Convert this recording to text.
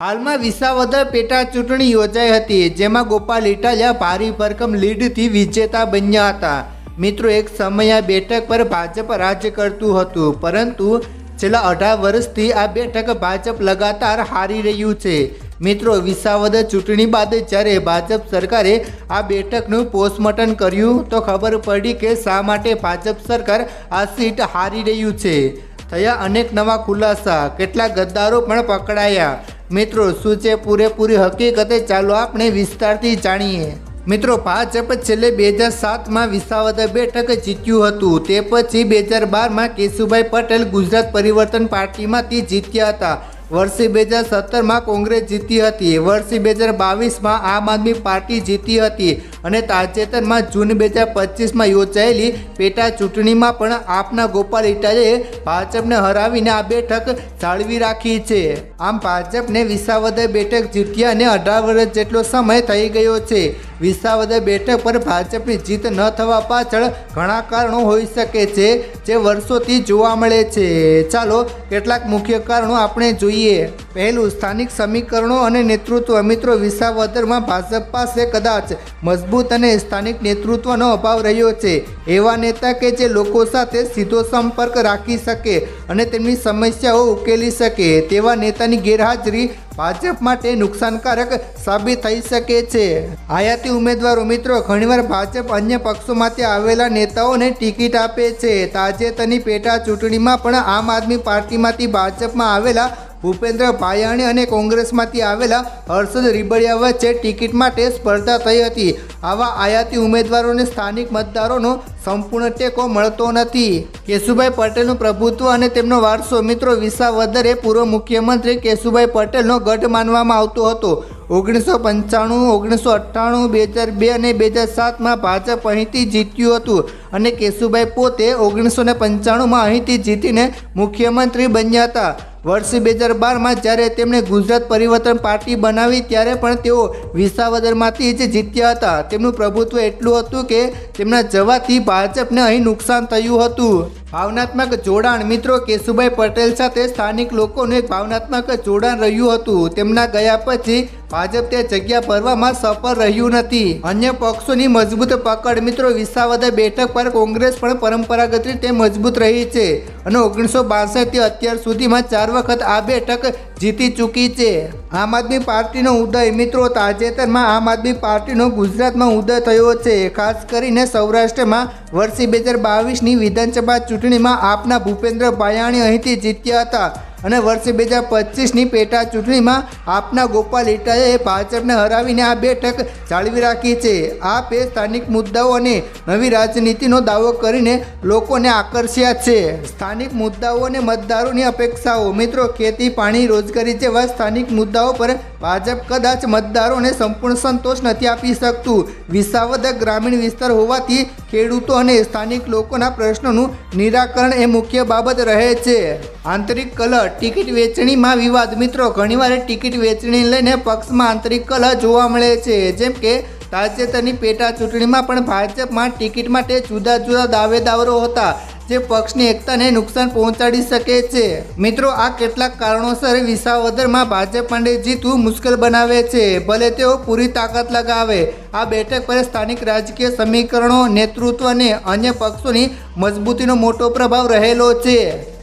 હાલમાં વિસાવદર પેટા ચૂંટણી યોજાઈ હતી, જેમાં ગોપાલ ઇટાલિયા ભારી ભરકમ લીડથી વિજેતા બન્યા હતા. મિત્રો, એક સમયે આ બેઠક પર ભાજપ રાજ્ય કરતું હતું, પરંતુ છેલ્લા અઢાર વર્ષથી આ બેઠક ભાજપ લગાતાર હારી રહ્યું છે. મિત્રો, વિસાવદર ચૂંટણી બાદ જ્યારે ભાજપ સરકારે આ બેઠકનું પોસ્ટમોર્ટમ કર્યું, તો ખબર પડી કે શા માટે ભાજપ સરકાર આ સીટ હારી રહ્યું છે. થયા અનેક નવા ખુલાસા, કેટલાક ગદ્દારો પણ પકડાયા. મિત્રો, શું છે? પૂરેપૂરી હકીકતે ચાલો આપણે વિસ્તારથી જાણીએ. મિત્રો ભાજપ છેલ્લે બે હજાર સાતમાં વિસાવદર બેઠક જીત્યું હતું. તે પછી બે હજાર બારમાં કેશુભાઈ પટેલ ગુજરાત પરિવર્તન પાર્ટીમાંથી જીત્યા હતા. વર્ષે બે હજાર સત્તરમાં કોંગ્રેસ જીતી હતી. વર્ષે બે હજાર બાવીસમાં આમ આદમી પાર્ટી જીતી હતી અને તાજેતરમાં જૂન બે હજાર પચીસમાં યોજાયેલી પેટા ચૂંટણીમાં પણ આપના ગોપાલ ઇટાલિયાએ ભાજપને હરાવીને આ બેઠક જાળવી રાખી છે. આમ ભાજપને વિસાવદર બેઠક જીત્યા અને અઢાર વર્ષ જેટલો સમય થઈ ગયો છે. વિસાવદર બેઠક પર ભાજપની જીત ન થવા પાછળ ઘણા કારણો હોઈ શકે છે, જે વર્ષોથી જોવા મળે છે. ચાલો, કેટલાક મુખ્ય કારણો આપણે જોઈએ. પહેલું, સ્થાનિક સમીકરણો અને નેતૃત્વ. મિત્રો, વિસાવદરમાં ભાજપ પાસે કદાચ મજબૂત અને સ્થાનિક નેતૃત્વનો અભાવ રહ્યો છે. એવા નેતા કે જે લોકો સાથે સીધો સંપર્ક રાખી શકે. અને તેમની સમસ્યાઓ ઉકેલી શકે તેવા નેતાની ગેરહાજરી ભાજપ માટે નુકસાનકારક સાબિત થઈ શકે છે. આયાતી ઉમેદવારો મિત્રો, ઘણીવાર ભાજપ અન્ય પક્ષોમાંથી આવેલા નેતાઓને ટિકિટ આપે છે. તાજેતરની પેટા ચૂંટણીમાં પણ આમ આદમી પાર્ટીમાંથી ભાજપમાં આવેલા ભૂપેન્દ્ર ભાયાણી અને કોંગ્રેસમાંથી આવેલા હર્ષદ રીબડિયા વચ્ચે ટિકિટ માટે સ્પર્ધા થઈ હતી, આવા આયાતી ઉમેદવારોને સ્થાનિક મતદારોનો સંપૂર્ણ ટેકો મળતો નથી. કેશુભાઈ પટેલનું પ્રભુત્વ અને તેમનો વારસો મિત્રો વિસાવદરે પૂર્વ મુખ્યમંત્રી કેશુભાઈ પટેલનો ગઢ માનવામાં આવતો હતો. ઓગણીસો પંચાણું ઓગણીસો અઠ્ઠાણું બે હજાર બે અને બે હજાર સાતમાં ભાજપ અહીંથી જીત્યું હતું અને કેશુભાઈ પોતે ઓગણીસો ને પંચાણુંમાં અહીંથી જીતીને મુખ્યમંત્રી બન્યા હતા. વર્ષ બે હજાર બારમાં જ્યારે તેમણે ગુજરાત પરિવર્તન પાર્ટી બનાવી ત્યારે પણ તેઓ વિસાવદરમાંથી જ જીત્યા હતા. તેમનું પ્રભુત્વ એટલું હતું કે તેમના જવાથી ભાજપને અહીં નુકસાન થયું હતું. ભાવનાત્મક જોડાણ. મિત્રો, કેશુભાઈ પટેલ સાથે સ્થાનિક લોકોનું એક ભાવનાત્મક જોડાણ રહ્યું હતું. તેમના ગયા પછી ભાજપ તે જગ્યા ભરવામાં સફળ રહ્યું નથી. અન્ય પક્ષોની મજબૂત પકડ. મિત્રો, વિસાવદર બેઠક પર કોંગ્રેસ પણ પરંપરાગત રીતે મજબૂત રહી છે અને ઓગણીસો બાસઠથી અત્યાર સુધીમાં ચાર વખત આ બેઠક જીતી ચૂકી છે. આમ આદમી પાર્ટીનો ઉદય, મિત્રો, તાજેતરમાં આમ આદમી પાર્ટીનો ગુજરાતમાં ઉદય થયો છે. ખાસ કરીને સૌરાષ્ટ્રમાં વર્ષે બે હજાર બાવીસની વિધાનસભા ચૂંટણીમાં આપના ભૂપેન્દ્ર ભાયાણી અહીંથી જીત્યા હતા અને વર્ષે બે હજાર પચીસની પેટા ચૂંટણીમાં આપના ગોપાલ ઇટાએ ભાજપને હરાવીને આ બેઠક જાળવી રાખી છે. આ બે સ્થાનિક મુદ્દાઓ અને નવી રાજનીતિનો દાવો કરીને લોકોને આકર્ષ્યા છે. સ્થાનિક મુદ્દાઓ અને મતદારોની અપેક્ષાઓ. મિત્રો, ખેતી, પાણી, રોજગારી જેવા સ્થાનિક મુદ્દાઓ પર ભાજપ કદાચ મતદારોને સંપૂર્ણ સંતોષ નથી આપી શકતું. વિસાવદર ગ્રામીણ વિસ્તાર હોવાથી ખેડૂતો અને સ્થાનિક લોકોના પ્રશ્નોનું નિરાકરણ એ મુખ્ય બાબત રહે છે. આંતરિક કલહ ટિકિટ વેચણીમાં વિવાદ. મિત્રો, ઘણીવાર ટિકિટ વેચણી લઈને પક્ષમાં આંતરિક કલહ જોવા મળે છે. જેમ કે, તાજેતરની પેટા ચૂંટણીમાં પણ ભાજપમાં ટિકિટ માટે જુદા જુદા દાવેદારો હતા. જે પક્ષની એકતાને નુકસાન પહોંચાડી શકે છે. મિત્રો, આ કેટલાક કારણોસર વિસાવદરમાં ભાજપ માટે જીતવું મુશ્કેલ બનાવે છે. ભલે તેઓ પૂરી તાકાત લગાવે, આ બેઠક પર સ્થાનિક રાજકીય સમીકરણો, નેતૃત્વ અને અન્ય પક્ષોની મજબૂતીનો મોટો પ્રભાવ રહેલો છે.